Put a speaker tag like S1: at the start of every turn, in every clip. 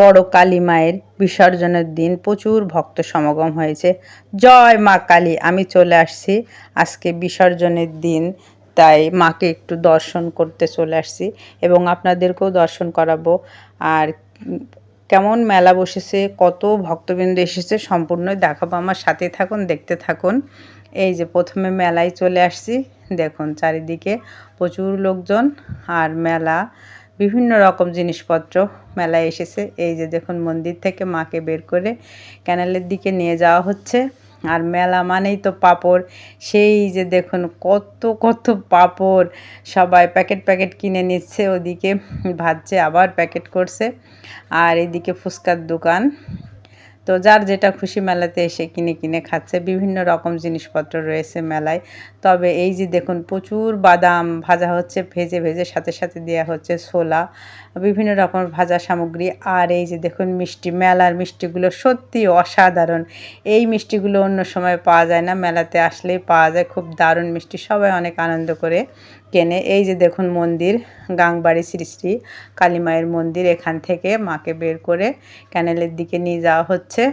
S1: বড় কালী মায়ের বিসর্জনের দিন প্রচুর ভক্ত সমাগম হয়েছে। জয় মা কালী, আমি চলে আসছি। আজকে বিসর্জনের দিন, তাই মাকে একটু দর্শন করতে চলে আসছি এবং আপনাদেরকেও দর্শন করাবো। আর কেমন মেলা বসেছে, কত ভক্তবৃন্দ এসেছে সম্পূর্ণ দেখাবো। আমার সাথে থাকুন, দেখতে থাকুন। এই যে প্রথমে মেলায় চলে আসছি। দেখুন, চারিদিকে প্রচুর লোকজন আর মেলা বিভিন্ন রকম জিনিসপত্র মেলায় এসেছে। এই যে দেখুন, মন্দির থেকে মাকে বের করে ক্যানেলের দিকে নিয়ে যাওয়া হচ্ছে। আর মেলা মানেই তো পাপড়। সেই যে দেখুন, কত কত পাপড়। সবাই প্যাকেট প্যাকেট কিনে নিচ্ছে, ওদিকে ভাজছে, আবার প্যাকেট করছে। আর এদিকে ফুচকার দোকান। তো যার যেটা খুশি মেলাতে এসে কিনে কিনে খাচ্ছে। বিভিন্ন রকম জিনিসপত্র রয়েছে মেলায়। তবে এই যে দেখুন, প্রচুর বাদাম ভাজা হচ্ছে, ভেজে ভেজে সাথে সাথে দেওয়া হচ্ছে ছোলা, বিভিন্ন রকম ভাজা সামগ্রী। আর এই যে দেখুন মিষ্টি, মেলার মিষ্টিগুলো সত্যি অসাধারণ। এই মিষ্টিগুলো অন্য সময় পাওয়া যায় না, মেলাতে আসলেই পাওয়া যায়। খুব দারুণ মিষ্টি, সবাই অনেক আনন্দ করে কেনে। এই যে দেখুন মন্দির, গাংবাড়ি শ্রী শ্রী কালী মায়ের মন্দির, এখান থেকে মাকে বের করে ক্যানেলের দিকে নিয়ে যাওয়া হচ্ছে। আছে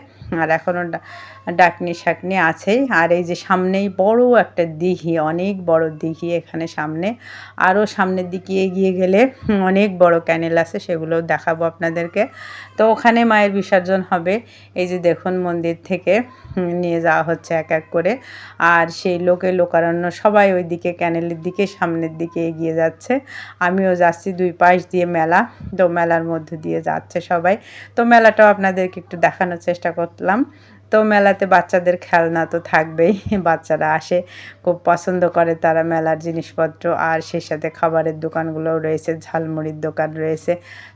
S1: আর এখনও ডাকনি শাকনি আছেই। আর এই যে সামনেই বড় একটা দিঘি, অনেক বড় দিঘি এখানে সামনে। আরও সামনের দিকে এগিয়ে গেলে অনেক বড় ক্যানেল আছে সেগুলো দেখাবো আপনাদেরকে। তো ওখানে মায়ের বিসর্জন হবে। এই যে দেখুন মন্দির থেকে নিয়ে যাওয়া হচ্ছে এক এক করে। আর সেই লোকে লোকারণ্য সবাই ওই দিকে ক্যানেলের দিকে, সামনের দিকে এগিয়ে যাচ্ছে। আমিও যাচ্ছি দুই পাশ দিয়ে মেলা। তো মেলার মধ্যে দিয়ে যাচ্ছে সবাই। তো মেলাটাও আপনাদেরকে একটু দেখানোর চেষ্টা করলাম। তো মেলাতে বাচ্চাদের খেলনা তো থাকবেই, বাচ্চারা আসে, খুব পছন্দ করে তারা মেলার জিনিসপত্র, আর সেই সাথে খাবারের দোকানগুলোও রয়েছে, ঝালমুড়ির দোকান রয়েছে।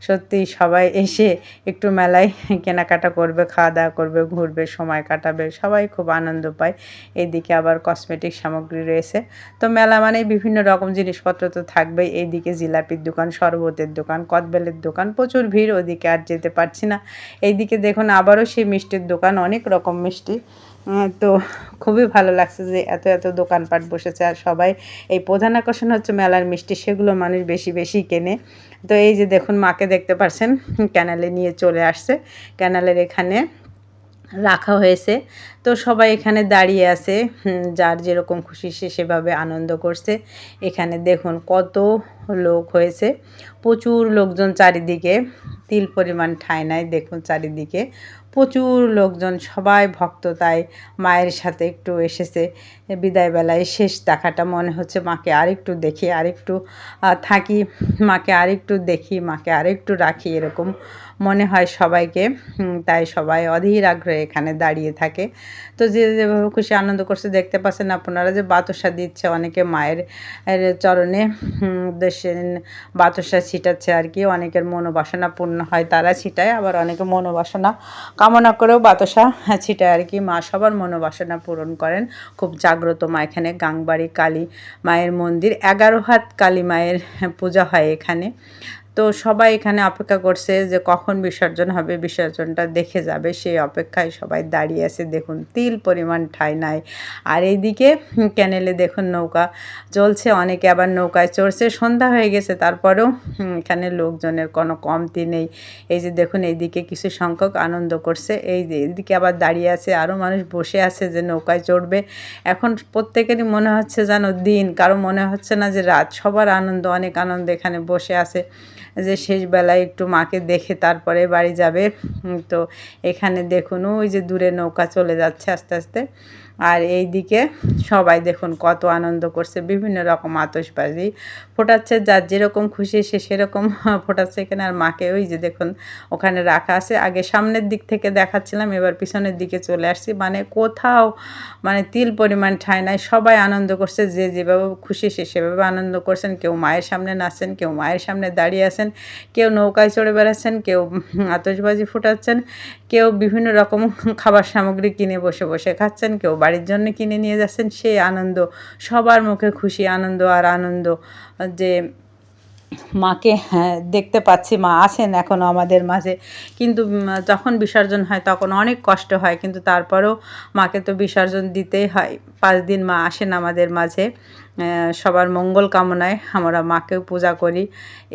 S1: সত্যি সবাই এসে একটু মেলায় কেনাকাটা করবে, খাওয়া দাওয়া করবে, ঘুরবে, সময় কাটাবে, সবাই খুব আনন্দ পায়। এইদিকে আবার কসমেটিক সামগ্রী রয়েছে। তো মেলা মানে বিভিন্ন রকম জিনিসপত্র তো থাকবেই। এইদিকে জিলাপির দোকান, শরবতের দোকান, কদবেলের দোকান, প্রচুর ভিড়, ওদিকে আর যেতে পারছি না। এইদিকে দেখুন আবারও সেই মিষ্টির দোকান, অনেক রকম মিষ্টি। তো খুবই ভালো লাগছে যে এত এত দোকানপাট বসেছে আর সবাই এই প্রধান আকর্ষণ হচ্ছে মেলার মিষ্টি, সেগুলো মানুষ বেশি বেশি কেনে। তো এই যে দেখুন, মাকে দেখতে পাচ্ছেন ক্যানালে নিয়ে চলে আসছে। ক্যানালের এখানে রাখা হয়েছে। তো সবাই এখানে দাঁড়িয়ে আছে যার যেরকম খুশি সে সেভাবে আনন্দ করছে। এখানে দেখুন, কত লোক হয়েছে। প্রচুর লোকজন চারিদিকে, তিল পরিমাণ ঠাঁই নাই, দেখুন চারিদিকে। প্রচুর লোকজন, সবাই ভক্ত, তাই মায়ের সাথে একটু এসেছে। বিদায়বেলায় শেষ দেখাটা মনে হচ্ছে মাকে আরেকটু দেখি, আরেকটু থাকি, মাকে আরেকটু দেখি, মাকে আরেকটু রাখি, এরকম মনে হয় সবাইকে। তাই সবাই অধীর আগ্রহে এখানে দাঁড়িয়ে থাকে। তো যে যেভাবে খুশি আনন্দ করছে, দেখতে পাচ্ছেন আপনারা যে বাতাসা দিচ্ছে অনেকে মায়ের চরণে। উদ্দেশ্যে বাতাসা ছিটাচ্ছে আর কি, অনেকের মনোবাসনা পূর্ণ হয়, তারা ছিটায়, আবার অনেকে মনোবাসনা কামনা করেও বাতাসা ছিটায় আর কি। মা সবার মনোবাসনা পূরণ করেন। খুব জাগ্রত মা এখানে। গাংবাড়ি কালী মায়ের মন্দির। এগারো হাত কালী মায়ের পূজা হয় এখানে। তো সবাই এখানে অপেক্ষা করছে যে কখন বিসর্জন হবে, বিসর্জনটা দেখে যাবে। সেই অপেক্ষায় সবাই দাঁড়িয়ে আছে। দেখুন, তিল পরিমাণ ঠাই নাই। আর এইদিকে ক্যানেলে দেখুন নৌকা চলছে অনেকে আবার নৌকায় চড়ছে। সন্ধ্যা হয়ে গেছে, তারপরেও এখানে লোকজনের কোনো কমতি নেই। এই যে দেখুন, এইদিকে কিছু সংখ্যক আনন্দ করছে। এই যে এদিকে আবার দাঁড়িয়ে আছে, আরও মানুষ বসে আছে যে নৌকায় চড়বে। এখন প্রত্যেকেরই মনে হচ্ছে যেন দিন, কারও মনে হচ্ছে না যে রাত। সবার আনন্দ, অনেক আনন্দ এখানে বসে আছে। যে শেষ বেলায় একটু মাকে দেখে তারপরে বাড়ি যাবে। তো এখানে দেখুন, ওই যে দূরে নৌকা চলে যাচ্ছে আস্তে আস্তে। আর এই দিকে সবাই দেখুন কত আনন্দ করছে, বিভিন্ন রকম আতশবাজি ফোটাচ্ছে, যার যেরকম খুশি সে সেরকম ফোটাচ্ছে এখানে। আর মাকে ওই যে দেখুন, ওখানে রাখা আছে। আগে সামনের দিক থেকে দেখাচ্ছিলাম, এবার পিছনের দিকে চলে আসছি। মানে কোথাও মানে তিল পরিমাণ ঠাঁই নাই, সবাই আনন্দ করছে। যে যেভাবে খুশি সে সেভাবে আনন্দ করছেন। কেউ মায়ের সামনে নাচছেন, কেউ মায়ের সামনে দাঁড়িয়ে আছেন। কেউ নৌকায় চড়ে বেড়াচ্ছেন, কেউ আতশবাজি ফুটাচ্ছেন, কেউ বিভিন্ন রকম খাবার সামগ্রী কিনে বসে বসে খাচ্ছেন, কেউ বাড়ির জন্য কিনে নিয়ে যাচ্ছেন, সেই আনন্দ, সবার মুখে খুশি আনন্দ আর আনন্দ যে মাকে হ্যাঁ দেখতে পাচ্ছি, মা আছেন এখনও আমাদের মাঝে। কিন্তু যখন বিসর্জন হয় তখন অনেক কষ্ট হয়, কিন্তু তারপরেও মাকে তো বিসর্জন দিতেই হয়। পাঁচ দিন মা আসেন আমাদের মাঝে। সবার মঙ্গল কামনায় আমরা মাকেও পূজা করি।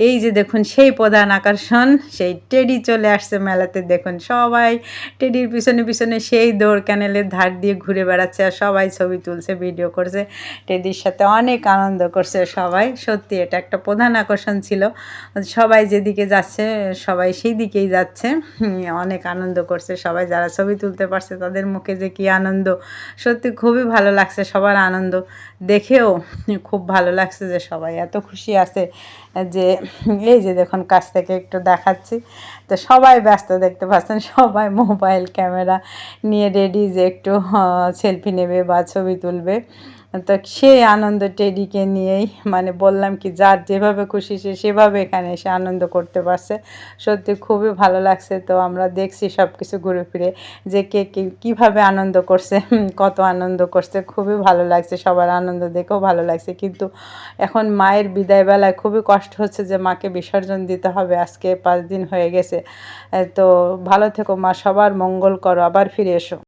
S1: এই যে দেখুন, সেই প্রধান আকর্ষণ, সেই টেডি চলে আসছে মেলাতে। দেখুন, সবাই টেডির পিছনে পিছনে সেই দৌড় ক্যানেলের ধার দিয়ে ঘুরে বেড়াচ্ছে আর সবাই ছবি তুলছে, ভিডিও করছে। টেডির সাথে অনেক আনন্দ করছে সবাই। সত্যি, এটা একটা প্রধান আকর্ষণ ছিল। সবাই যেদিকে যাচ্ছে, সবাই সেই দিকেই যাচ্ছে অনেক আনন্দ করছে সবাই। যারা ছবি তুলতে পারছে তাদের মুখে যে কি আনন্দ। সত্যি, খুবই ভালো লাগছে সবার আনন্দ। দেখেও খুব ভালো লাগছে যে সবাই এত খুশি আছে যে, এই যে দেখুন কাছ থেকে একটু দেখাচ্ছি। তো সবাই ব্যস্ত দেখতে পাচ্ছেন, সবাই মোবাইল ক্যামেরা নিয়ে রেডি যে একটু সেলফি নেবে বা ছবি তুলবে। তো সেই আনন্দ টেডিকে নিয়েই মানে বললাম কি, যার যেভাবে খুশি সে সেভাবে এখানে এসে আনন্দ করতে পারছে। সত্যি খুবই ভালো লাগছে। তো আমরা দেখছি সব কিছু ঘুরে ফিরে যে কে কে, কীভাবে আনন্দ করছে কত আনন্দ করছে। খুবই ভালো লাগছে, সবার আনন্দ দেখেও ভালো লাগছে। কিন্তু এখন মায়ের বিদায় বেলায় খুবই কষ্ট হচ্ছে যে মাকে বিসর্জন দিতে হবে, আজকে পাঁচ দিন হয়ে গেছে। তো ভালো থেকো মা, সবার মঙ্গল করো, আবার ফিরে এসো।